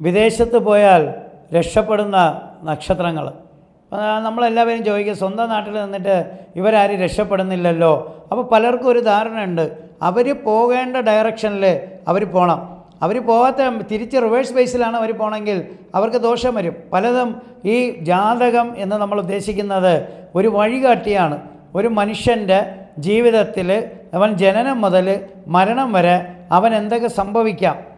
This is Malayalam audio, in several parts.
വിദേശത്ത് പോയാൽ രക്ഷപ്പെടുന്ന നക്ഷത്രങ്ങൾ. നമ്മളെല്ലാവരും ചോദിക്കുക സ്വന്തം നാട്ടിൽ നിന്നിട്ട് ഇവരാരും രക്ഷപ്പെടുന്നില്ലല്ലോ? അപ്പോൾ പലർക്കും ഒരു ധാരണയുണ്ട്. അവർ പോകേണ്ട ഡയറക്ഷനിൽ അവർ പോകണം അവർ പോകാത്ത തിരിച്ച് റിവേഴ്സ് ബേസിലാണ് അവർ പോകണമെങ്കിൽ അവർക്ക് ദോഷം വരും. പലതും ഈ ജാതകം എന്ന് നമ്മൾ ഉദ്ദേശിക്കുന്നത് ഒരു വഴികാട്ടിയാണ്. ഒരു മനുഷ്യന്റെ ജീവിതത്തിൽ അവൻ ജനനം മുതൽ മരണം വരെ അവൻ എന്തൊക്കെ സംഭവിക്കാം?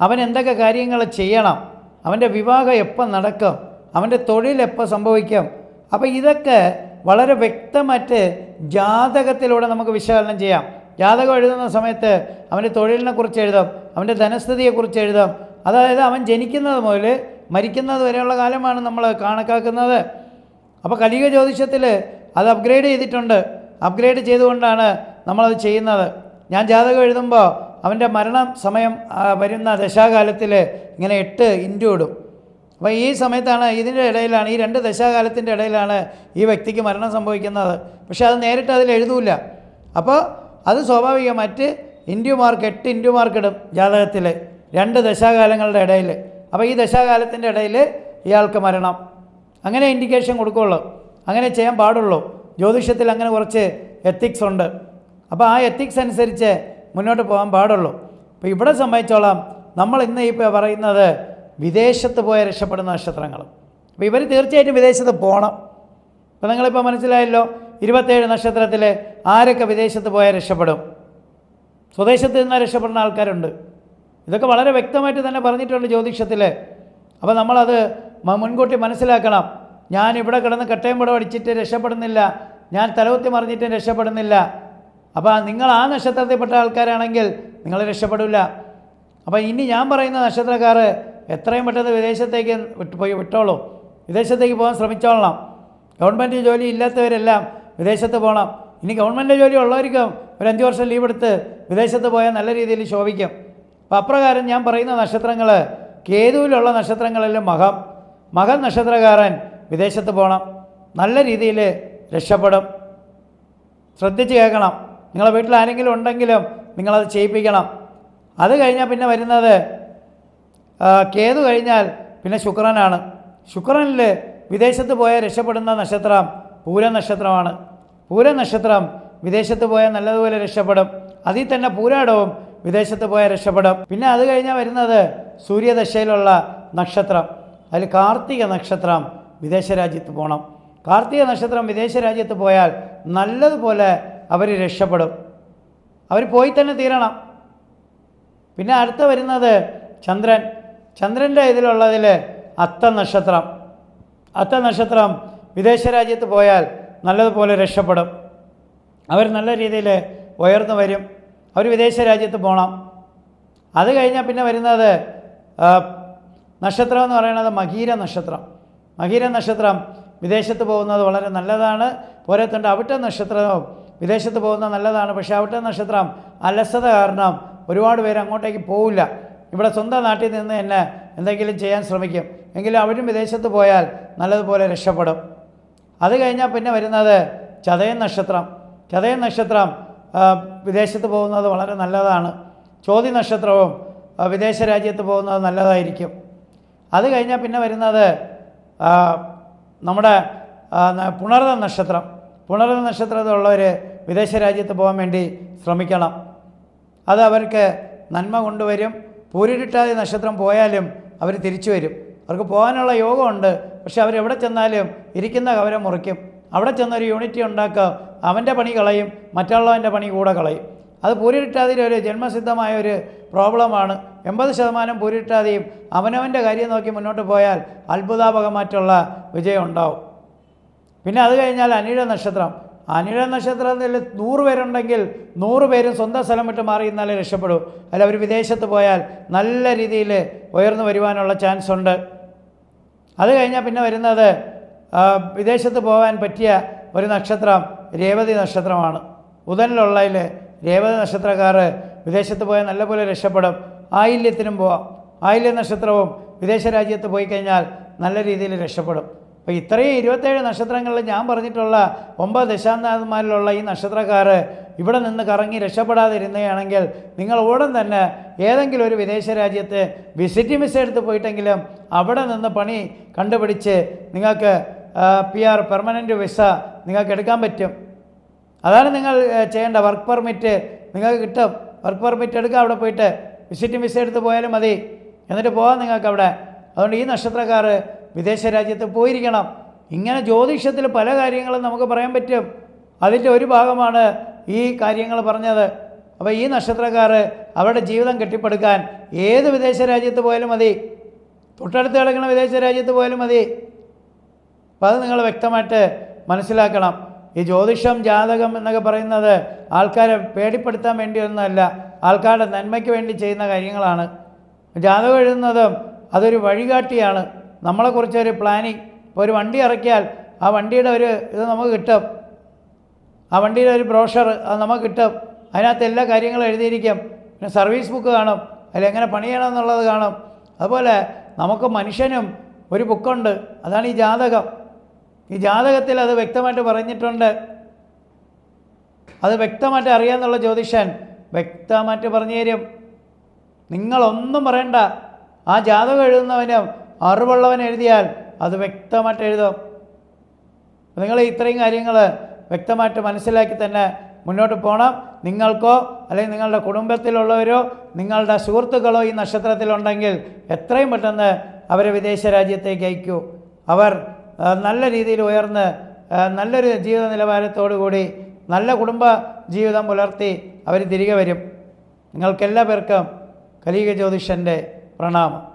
അവൻ എന്തൊക്കെ കാര്യങ്ങൾ ചെയ്യണം? അവന്റെ വിവാഹം എപ്പോൾ നടക്കും? അവന്റെ തൊഴിൽ എപ്പോൾ സംഭവിക്കും? അപ്പോൾ ഇതൊക്കെ വളരെ വ്യക്തമായിട്ട് ജാതകത്തിലൂടെ നമുക്ക് വിശകലനം ചെയ്യാം. ജാതകം എഴുതുന്ന സമയത്ത് അവന്റെ തൊഴിലിനെ കുറിച്ച് എഴുതാം അവന്റെ ധനസ്ഥിതിയെക്കുറിച്ച് എഴുതാം. അതായത് അവൻ ജനിക്കുന്നത് മുതൽ മരിക്കുന്നത് വരെയുള്ള കാലമാണ് നമ്മൾ കണക്കാക്കുന്നത്. അപ്പോൾ കലിക ജ്യോതിഷത്തിൽ അത് അപ്ഗ്രേഡ് ചെയ്തിട്ടുണ്ട്. അപ്ഗ്രേഡ് ചെയ്തുകൊണ്ടാണ് നമ്മളത് ചെയ്യുന്നത്. ഞാൻ ജാതകം എഴുതുമ്പോൾ അവന്റെ മരണ സമയം വരുന്ന ദശാകാലത്തിൽ ഇങ്ങനെ എട്ട് ഇന്റു ഇടും. അപ്പോൾ ഈ സമയത്താണ് ഇതിന്റെ ഇടയിലാണ് ഈ രണ്ട് ദശാകാലത്തിന്റെ ഇടയിലാണ് ഈ വ്യക്തിക്ക് മരണം സംഭവിക്കുന്നത്. പക്ഷേ അത് നേരിട്ട് അതിൽ എഴുതൂല. അപ്പോൾ അത് സ്വാഭാവികം മറ്റ് ഇൻഡ്യു മാർക്ക് എട്ട് ഇൻഡ്യു മാർക്ക് ഇടും ജാതകത്തിൽ രണ്ട് ദശാകാലങ്ങളുടെ ഇടയിൽ. അപ്പോൾ ഈ ദശാകാലത്തിന്റെ ഇടയിൽ ഇയാൾക്ക് മരണം. അങ്ങനെ ഇൻഡിക്കേഷൻ കൊടുക്കുള്ളൂ. അങ്ങനെ ചെയ്യാൻ പാടുള്ളൂ. ജ്യോതിഷത്തിൽ അങ്ങനെ കുറച്ച് എത്തിക്സ് ഉണ്ട്. അപ്പോൾ ആ എത്തിക്സ് അനുസരിച്ച് മുന്നോട്ട് പോകാൻ പാടുള്ളൂ. അപ്പോൾ ഇവിടെ സംബന്ധിച്ചോളം നമ്മൾ ഇന്ന് ഈ പറയുന്നത് വിദേശത്ത് പോയ രക്ഷപ്പെടുന്ന നക്ഷത്രങ്ങൾ. അപ്പോൾ ഇവർ തീർച്ചയായിട്ടും വിദേശത്ത് പോകണം അപ്പോൾ നിങ്ങളിപ്പോൾ മനസ്സിലായല്ലോ ഇരുപത്തേഴ് നക്ഷത്രത്തിൽ ആരൊക്കെ വിദേശത്ത് പോയാൽ രക്ഷപ്പെടും? സ്വദേശത്ത് നിന്ന് രക്ഷപ്പെടുന്ന ആൾക്കാരുണ്ട്. ഇതൊക്കെ വളരെ വ്യക്തമായിട്ട് തന്നെ പറഞ്ഞിട്ടുണ്ട് ജ്യോതിഷത്തിൽ അപ്പോൾ നമ്മളത് മുൻകൂട്ടി മനസ്സിലാക്കണം. ഞാൻ ഇവിടെ കിടന്ന് കട്ടയം പടം അടിച്ചിട്ട് രക്ഷപ്പെടുന്നില്ല. ഞാൻ തലകുത്തി മറിഞ്ഞിട്ട് രക്ഷപ്പെടുന്നില്ല. അപ്പോൾ നിങ്ങൾ ആ നക്ഷത്രത്തിൽപ്പെട്ട ആൾക്കാരാണെങ്കിൽ നിങ്ങൾ രക്ഷപ്പെടില്ല അപ്പോൾ ഇനി ഞാൻ പറയുന്ന നക്ഷത്രക്കാർ എത്രയും പെട്ടെന്ന് വിദേശത്തേക്ക് വിട്ട് പോയി വിട്ടോളൂ. വിദേശത്തേക്ക് പോകാൻ ശ്രമിച്ചോളണം. ഗവൺമെന്റ് ജോലി ഇല്ലാത്തവരെല്ലാം വിദേശത്ത് പോകണം. ഇനി ഗവൺമെന്റ് ജോലി ഉള്ളവർക്കും ഒരു അഞ്ച് വർഷം ലീവ് എടുത്ത് വിദേശത്ത് പോയാൽ നല്ല രീതിയിൽ ശോഭിക്കും. അപ്പോൾ അപ്രകാരം ഞാൻ പറയുന്ന നക്ഷത്രങ്ങൾ കേതുവിലുള്ള നക്ഷത്രങ്ങളെല്ലാം മകം. മകൻ നക്ഷത്രകാരൻ വിദേശത്ത് പോകണം. നല്ല രീതിയിൽ രക്ഷപ്പെടും. ശ്രദ്ധിച്ച് കേൾക്കണം. നിങ്ങളെ വീട്ടിൽ ആരെങ്കിലും ഉണ്ടെങ്കിലും നിങ്ങളത് ചെയ്യിപ്പിക്കണം. അത് കഴിഞ്ഞാൽ പിന്നെ വരുന്നത് കേതു കഴിഞ്ഞാൽ പിന്നെ ശുക്രനാണ്. ശുക്രനിൽ വിദേശത്ത് പോയാൽ രക്ഷപ്പെടുന്ന നക്ഷത്രം പൂര നക്ഷത്രമാണ്. നക്ഷത്രം വിദേശത്ത് പോയാൽ നല്ലതുപോലെ രക്ഷപ്പെടും. അതിൽ തന്നെ പൂരാടവും വിദേശത്ത് പോയാൽ രക്ഷപ്പെടും. പിന്നെ അത് കഴിഞ്ഞാൽ വരുന്നത് സൂര്യദശയിലുള്ള നക്ഷത്രം. അതിൽ കാർത്തിക നക്ഷത്രം വിദേശ രാജ്യത്ത് പോകണം കാർത്തിക നക്ഷത്രം വിദേശ രാജ്യത്ത് പോയാൽ നല്ലതുപോലെ അവർ രക്ഷപ്പെടും. അവർ പോയി തന്നെ തീരണം. പിന്നെ അടുത്ത വരുന്നത് ചന്ദ്രൻ. ചന്ദ്രന്റെ ഇതിലുള്ളതിൽ അത്ത നക്ഷത്രം അത്ത നക്ഷത്രം വിദേശ രാജ്യത്ത് പോയാൽ നല്ലതുപോലെ രക്ഷപ്പെടും. അവർ നല്ല രീതിയിൽ ഉയർന്നു വരും. അവർ വിദേശ രാജ്യത്ത് പോകണം അത് കഴിഞ്ഞാൽ പിന്നെ വരുന്നത് നക്ഷത്രം എന്ന് പറയുന്നത് മകീര നക്ഷത്രം. മകീര നക്ഷത്രം വിദേശത്ത് പോകുന്നത് വളരെ നല്ലതാണ്. പോരാത്തണ്ട് അവിട്ട നക്ഷത്രവും വിദേശത്ത് പോകുന്നത് നല്ലതാണ് പക്ഷേ അവിടുത്തെ നക്ഷത്രം അലസത കാരണം ഒരുപാട് പേര് അങ്ങോട്ടേക്ക് പോവില്ല. ഇവിടെ സ്വന്തം നാട്ടിൽ നിന്ന് തന്നെ എന്തെങ്കിലും ചെയ്യാൻ ശ്രമിക്കും. എങ്കിലും അവരും വിദേശത്ത് പോയാൽ നല്ലതുപോലെ രക്ഷപ്പെടും. അത് കഴിഞ്ഞാൽ പിന്നെ വരുന്നത് ചതയൻ നക്ഷത്രം. ചതയൻ നക്ഷത്രം വിദേശത്ത് പോകുന്നത് വളരെ നല്ലതാണ്. ചോതി നക്ഷത്രവും വിദേശ രാജ്യത്ത് പോകുന്നത് നല്ലതായിരിക്കും. അത് കഴിഞ്ഞാൽ പിന്നെ വരുന്നത് നമ്മുടെ പുണർന്ന നക്ഷത്രം. പുണർത നക്ഷത്രത്തിലുള്ളവർ വിദേശ രാജ്യത്ത് പോകാൻ വേണ്ടി ശ്രമിക്കണം. അത് അവർക്ക് നന്മ കൊണ്ടുവരും. പൂരിട്ടാതെ നക്ഷത്രം പോയാലും അവർ തിരിച്ചു വരും. അവർക്ക് പോകാനുള്ള യോഗമുണ്ട്. പക്ഷെ അവരെവിടെ ചെന്നാലും ഇരിക്കുന്ന കവരം മുറിക്കും. അവിടെ ചെന്നൊരു യൂണിറ്റി ഉണ്ടാക്കുക അവന്റെ പണി കളയും. മറ്റുള്ളവന്റെ പണി കൂടെ കളയും. അത് പൂരിട്ടാതിയുടെ ഒരു ജന്മസിദ്ധമായ ഒരു പ്രോബ്ലമാണ്. എൺപത് ശതമാനം പൂരിട്ടാതെയും അവനവന്റെ കാര്യം നോക്കി മുന്നോട്ട് പോയാൽ അത്ഭുതാപകമായിട്ടുള്ള വിജയം ഉണ്ടാവും. പിന്നെ അത് കഴിഞ്ഞാൽ അനിഴ നക്ഷത്രം. അനിഴ നക്ഷത്രത്തിൽ നൂറ് പേരുണ്ടെങ്കിൽ നൂറ് പേരും സ്വന്തം സ്ഥലം വിട്ട് മാറി ഇന്നാലേ രക്ഷപ്പെടൂ. അല്ല അവർ വിദേശത്ത് പോയാൽ നല്ല രീതിയിൽ ഉയർന്നു വരുവാനുള്ള ചാൻസ് ഉണ്ട്. അത് കഴിഞ്ഞാൽ പിന്നെ വരുന്നത് വിദേശത്ത് പോകാൻ പറ്റിയ ഒരു നക്ഷത്രം രേവതി നക്ഷത്രമാണ്. ബുധനിലുള്ളതിൽ രേവതി നക്ഷത്രക്കാർ വിദേശത്ത് പോയാൽ നല്ലപോലെ രക്ഷപ്പെടും. ആയില്യത്തിനും പോവാം. ആയില്യ നക്ഷത്രവും വിദേശ രാജ്യത്ത് പോയി കഴിഞ്ഞാൽ നല്ല രീതിയിൽ രക്ഷപ്പെടും. അപ്പോൾ ഇത്രയും ഇരുപത്തേഴ് നക്ഷത്രങ്ങളിൽ ഞാൻ പറഞ്ഞിട്ടുള്ള ഒമ്പത് ദശാന്തന്മാരിലുള്ള ഈ നക്ഷത്രക്കാർ ഇവിടെ നിന്ന് കറങ്ങി രക്ഷപ്പെടാതിരുന്നതാണെങ്കിൽ നിങ്ങൾ ഉടൻ തന്നെ ഏതെങ്കിലും ഒരു വിദേശ രാജ്യത്ത് വിസിറ്റ് മിസ് എടുത്ത് പോയിട്ടെങ്കിലും അവിടെ നിന്ന് പണി കണ്ടുപിടിച്ച് നിങ്ങൾക്ക് പി ആർ പെർമനന്റ് വിസ നിങ്ങൾക്ക് എടുക്കാൻ പറ്റും. അതാണ് നിങ്ങൾ ചെയ്യേണ്ട വർക്ക് പെർമിറ്റ് നിങ്ങൾക്ക് കിട്ടും. വർക്ക് പെർമിറ്റ് എടുക്കുക അവിടെ പോയിട്ട്. വിസിറ്റ് വിസ എടുത്ത് പോയാലും മതി. എന്നിട്ട് പോകാം നിങ്ങൾക്ക് അവിടെ അതുകൊണ്ട് ഈ നക്ഷത്രക്കാർ വിദേശ രാജ്യത്ത് പോയിരിക്കണം. ഇങ്ങനെ ജ്യോതിഷത്തിൽ പല കാര്യങ്ങളും നമുക്ക് പറയാൻ പറ്റും. അതിന്റെ ഒരു ഭാഗമാണ് ഈ കാര്യങ്ങൾ പറഞ്ഞത്. അപ്പോൾ ഈ നക്ഷത്രക്കാർ അവരുടെ ജീവിതം കെട്ടിപ്പടുക്കാൻ ഏത് വിദേശ രാജ്യത്ത് പോയാലും മതി. തൊട്ടടുത്ത് കിടക്കുന്ന വിദേശ രാജ്യത്ത് പോയാലും മതി. അപ്പോൾ അത് നിങ്ങൾ വ്യക്തമായിട്ട് മനസ്സിലാക്കണം. ഈ ജ്യോതിഷം ജാതകം എന്നൊക്കെ പറയുന്നത് ആൾക്കാരെ പേടിപ്പെടുത്താൻ വേണ്ടിയൊന്നുമല്ല. ആൾക്കാരുടെ നന്മയ്ക്ക് വേണ്ടി ചെയ്യുന്ന കാര്യങ്ങളാണ്. ജാതകം എഴുതുന്നതും അതൊരു വഴികാട്ടിയാണ്. നമ്മളെക്കുറിച്ച് ഒരു പ്ലാനിങ് ഇപ്പോൾ ഒരു വണ്ടി ഇറക്കിയാൽ ആ വണ്ടിയുടെ ഒരു ഇത് നമുക്ക് കിട്ടും. ആ വണ്ടിയുടെ ഒരു ബ്രോഷർ അത് നമുക്ക് കിട്ടും. അതിനകത്ത് എല്ലാ കാര്യങ്ങളും എഴുതിയിരിക്കും. പിന്നെ സർവീസ് ബുക്ക് കാണും. അതിൽ എങ്ങനെ പണിയണം എന്നുള്ളത് കാണും. അതുപോലെ നമുക്ക് മനുഷ്യനും ഒരു ബുക്കുണ്ട് അതാണ് ഈ ജാതകം. ഈ ജാതകത്തിൽ അത് വ്യക്തമായിട്ട് പറഞ്ഞിട്ടുണ്ട്. അത് വ്യക്തമായിട്ട് അറിയാമെന്നുള്ള ജ്യോതിഷൻ വ്യക്തമായിട്ട് പറഞ്ഞു തരും. നിങ്ങളൊന്നും പറയണ്ട. ആ ജാതകം എഴുതുന്നവനും അറിവുള്ളവൻ എഴുതിയാൽ അത് വ്യക്തമായിട്ട് എഴുതും. നിങ്ങൾ ഇത്രയും കാര്യങ്ങൾ വ്യക്തമായിട്ട് മനസ്സിലാക്കി തന്നെ മുന്നോട്ട് പോകണം. നിങ്ങൾക്കോ അല്ലെങ്കിൽ നിങ്ങളുടെ കുടുംബത്തിലുള്ളവരോ നിങ്ങളുടെ സുഹൃത്തുക്കളോ ഈ നക്ഷത്രത്തിലുണ്ടെങ്കിൽ എത്രയും പെട്ടെന്ന് അവരെ വിദേശ രാജ്യത്തേക്ക് അയക്കൂ. അവർ നല്ല രീതിയിൽ ഉയർന്ന് നല്ലൊരു ജീവിത നിലവാരത്തോടു കൂടി നല്ല കുടുംബ ജീവിതം പുലർത്തി അവർ തിരികെ വരും. നിങ്ങൾക്കെല്ലാ പേർക്കും കലിക ജ്യോതിഷന്റെ പ്രണാമം.